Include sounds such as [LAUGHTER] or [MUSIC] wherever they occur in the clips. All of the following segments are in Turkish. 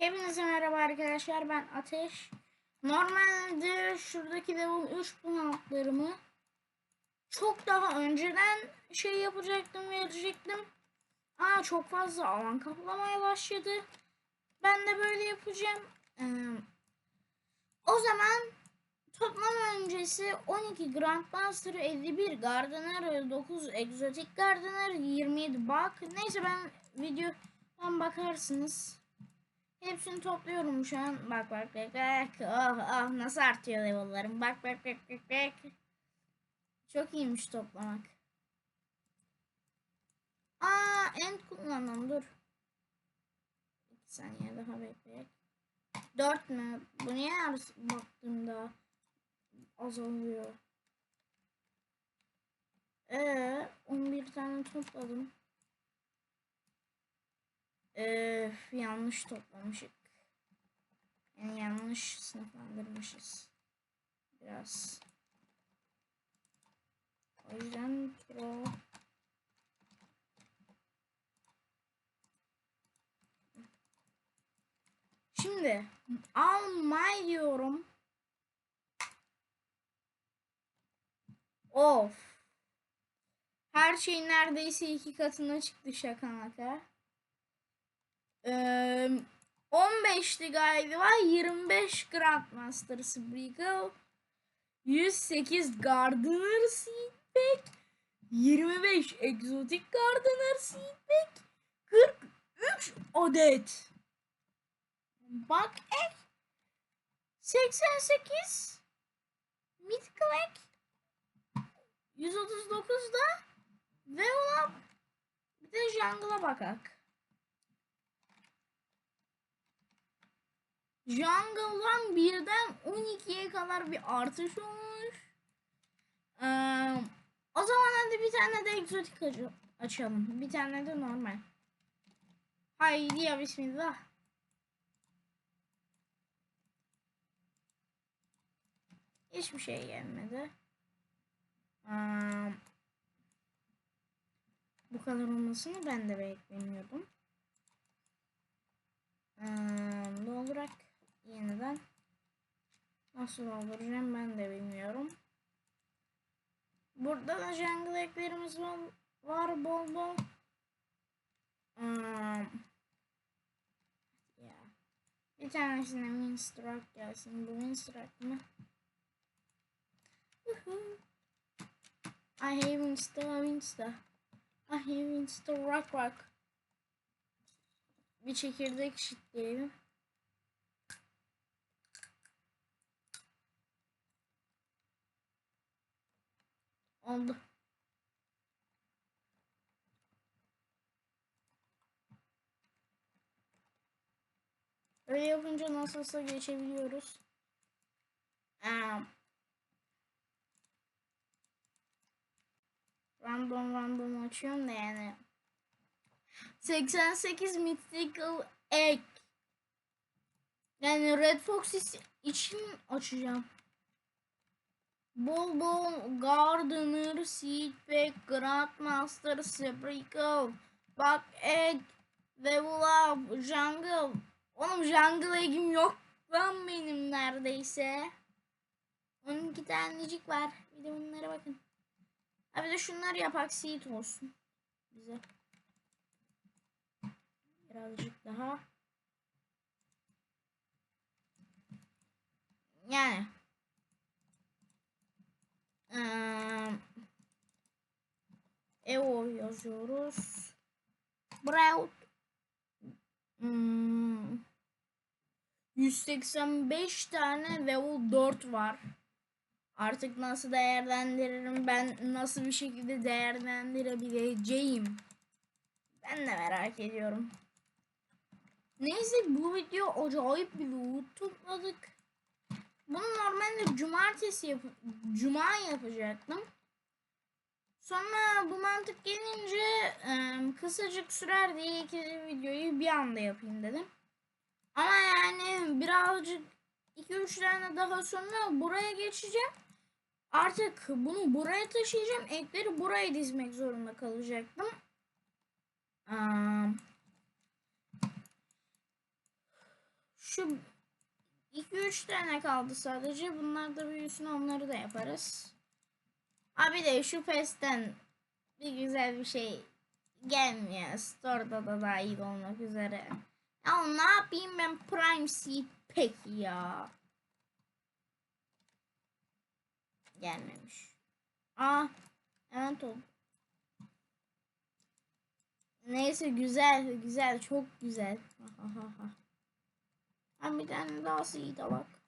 Hepinize merhaba arkadaşlar ben Ateş. Normalde şuradaki level 3 bunaltlarımı çok daha önceden şey yapacaktım verecektim. Aa çok fazla alan kaplamaya başladı. Ben de böyle yapacağım. Ee, o zaman toplam öncesi 12 Grandmaster 51 Gardener 9 Exotic Gardener 27 Bak. Neyse ben videodan bakarsınız. Hepsini topluyorum şu an. Bak bak bak bak. Oh oh nasıl artıyor level'larım. Bak bak bak bak bak. Çok iyiymiş toplamak. Aa end kullandım dur. İki saniye daha bekleyek. Dört mü? Bu niye her baktığımda azalıyor? Ee, 11 tane topladım. Ee, yanlış toplamışık. Yani yanlış sınıflandırmışız. Biraz. O yüzden pro Şimdi almay diyorum. Of. Her şey neredeyse iki katına çıktı şaka maka. Ee, 15'ti galiba 25 Grandmaster Sprinkle 108 Gardener Seedback 25 Exotic Gardener Seedback 43 adet Bak ek 88 Mythical ek 139'da ve ona bir de Jungle'a bakak. Jungle'dan birden 12'ye kadar bir artış olmuş. Ee, o zaman hadi bir tane de egzotik aç- açalım. Bir tane de normal. Haydi ya bismillah. Hiçbir şey gelmedi. Ee, bu kadar olmasını ben de beklemiyordum. Ee, doldurak yeniden. Nasıl dolduracağım ben de bilmiyorum. Burada da jungle eklerimiz var, bol bol. Ee, ya. Bir tanesine Winstruck gelsin. Bu Winstruck mı? I hate Winster, Winster. I hate Winster Rock Rock. Bir çekirdek şitleyelim. Oldu. Öyle yapınca nasılsa geçebiliyoruz. Um, random random açıyorum da yani. 88 mythical egg. Yani Red Fox için açacağım. Bol Gardener, Seedback, Grandmaster, Sprinkle, Bug Egg, Level Up, Jungle. Oğlum Jungle Egg'im yok lan benim neredeyse. 12 tanecik var. Bir de bunlara bakın. Ha bir de şunları yapak seed olsun. Bize. Birazcık daha. Yani. Yazıyoruz. Brown. Hmm. 185 tane level 4 var. Artık nasıl değerlendiririm ben nasıl bir şekilde değerlendirebileceğim. Ben de merak ediyorum. Neyse bu video acayip bir loot topladık. Bunu normalde cumartesi yap cuma yapacaktım. Sonra bu mantık gelince e, kısacık sürer diye iki videoyu bir anda yapayım dedim. Ama yani birazcık 2-3 tane daha sonra buraya geçeceğim. Artık bunu buraya taşıyacağım. Ekleri buraya dizmek zorunda kalacaktım. Şu 2-3 tane kaldı sadece. Bunlar da büyüsün onları da yaparız. Abi de şu pesten bir güzel bir şey gelmiyor. Store'da da dahil olmak üzere. Ya ne yapayım ben Prime Seed peki ya. Gelmemiş. Aa, evet oldu. Neyse güzel, güzel, çok güzel. Ha, ha, ha, bir tane daha seed bak.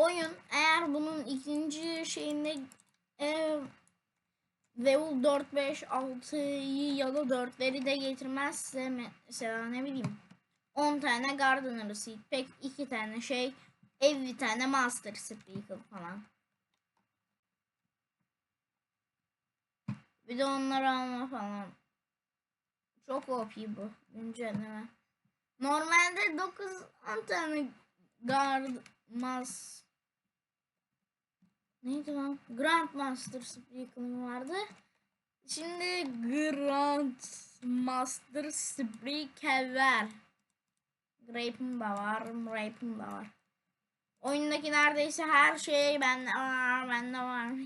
Oyun eğer bunun ikinci şeyinde e, level 4, 5, 6'yı ya da 4'leri de getirmezse mesela ne bileyim 10 tane Gardener Seed Pack, 2 tane şey, 50 tane Master Sprinkle falan. Bir de onları alma falan. Çok OP bu güncelleme. Normalde 9 10 tane guard mas neydi lan? Grandmaster Sprinkle'ım vardı. Şimdi Grandmaster Sprinkle var. Grape'im da var, Grape'im da var. Oyundaki neredeyse her şey bende var, bende var. [LAUGHS]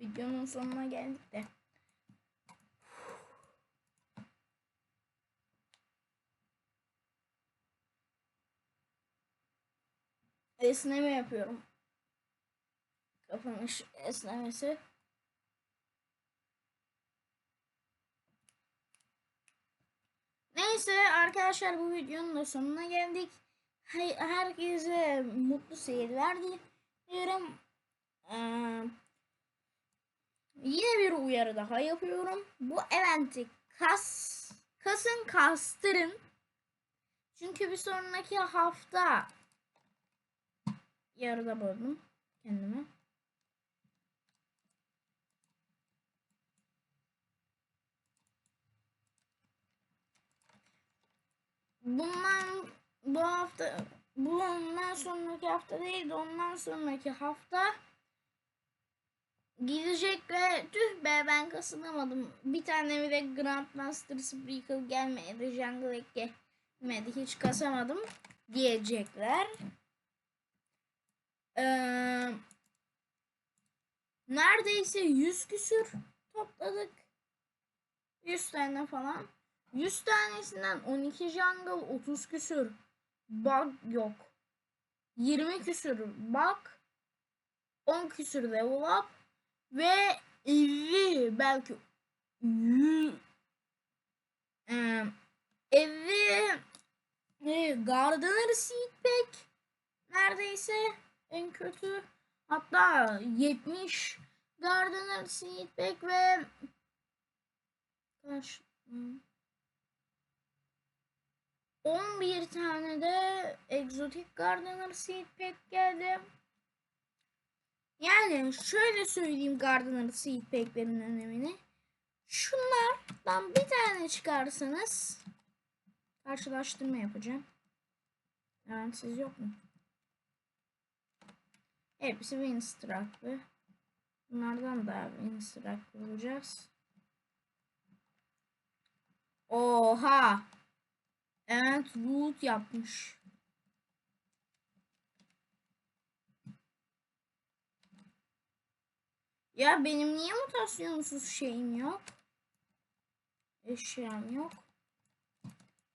Videonun sonuna geldik de. Esneme yapıyorum. Kapanış esnemesi. Neyse arkadaşlar bu videonun da sonuna geldik. Hay- Herkese mutlu seyirler diliyorum. Ee, Yine bir uyarı daha yapıyorum. Bu eventi kas kasın kastırın. Çünkü bir sonraki hafta yarıda böldüm kendimi. Bundan bu hafta bundan sonraki hafta değil de ondan sonraki hafta Gidecek ve tüh be ben kasılamadım. Bir tane bile Grandmaster Sprinkle gelmedi. Jungle gelmedi. Hiç kasamadım diyecekler. Ee, neredeyse 100 küsür topladık. 100 tane falan. 100 tanesinden 12 jungle 30 küsür. Bug yok. 20 küsür bug. 10 küsür level up ve 50 belki 100 e, 50 e, Gardener Seed Pack neredeyse en kötü hatta 70 Gardener Seed Pack ve kaç hmm. 11 tane de Exotic Gardener Seed geldi. Yani şöyle söyleyeyim Gardener Seed Pack'lerin önemini. Şunlardan bir tane çıkarsanız karşılaştırma yapacağım. Yani siz yok mu? Hepsi Winstruck'lı. Bunlardan da Winstruck bulacağız. Oha! Evet loot yapmış. Ya benim niye mutasyonsuz şeyim yok? Eşyam yok.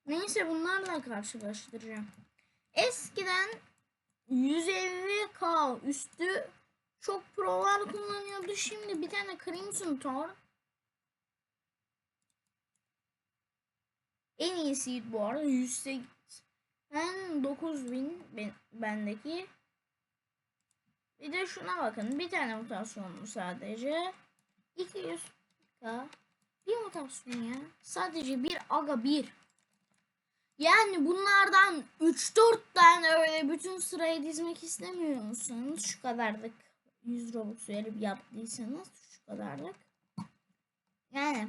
Neyse bunlarla karşılaştıracağım. Eskiden 150k üstü çok prolar kullanıyordu. Şimdi bir tane Crimson Thorn en iyisiydi bu arada. 180 9000 ben, bendeki bir de şuna bakın. Bir tane mutasyonlu sadece. 200k. Bir mutasyon ya. Sadece bir aga bir. Yani bunlardan 3-4 tane öyle bütün sırayı dizmek istemiyor musunuz? Şu kadarlık 100 Robux verip yaptıysanız şu kadarlık. Yani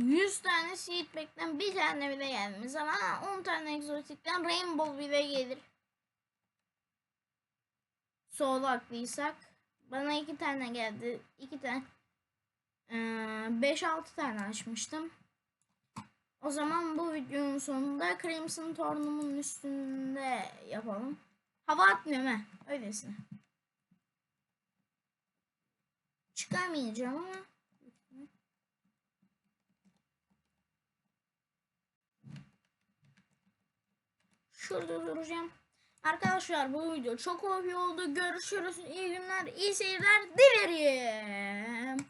Yüz tane Seedback'ten bir tane bile gelmez ama on tane egzotikten Rainbow bile gelir. Sol haklıysak. Bana iki tane geldi. iki tane 5-6 tane açmıştım. O zaman bu videonun sonunda Crimson Tournam'ın üstünde yapalım. Hava atmıyorum he. Öylesine. Çıkamayacağım ama. Şurada duracağım. Arkadaşlar bu video çok hoş oldu. Görüşürüz. İyi günler, iyi seyirler dilerim.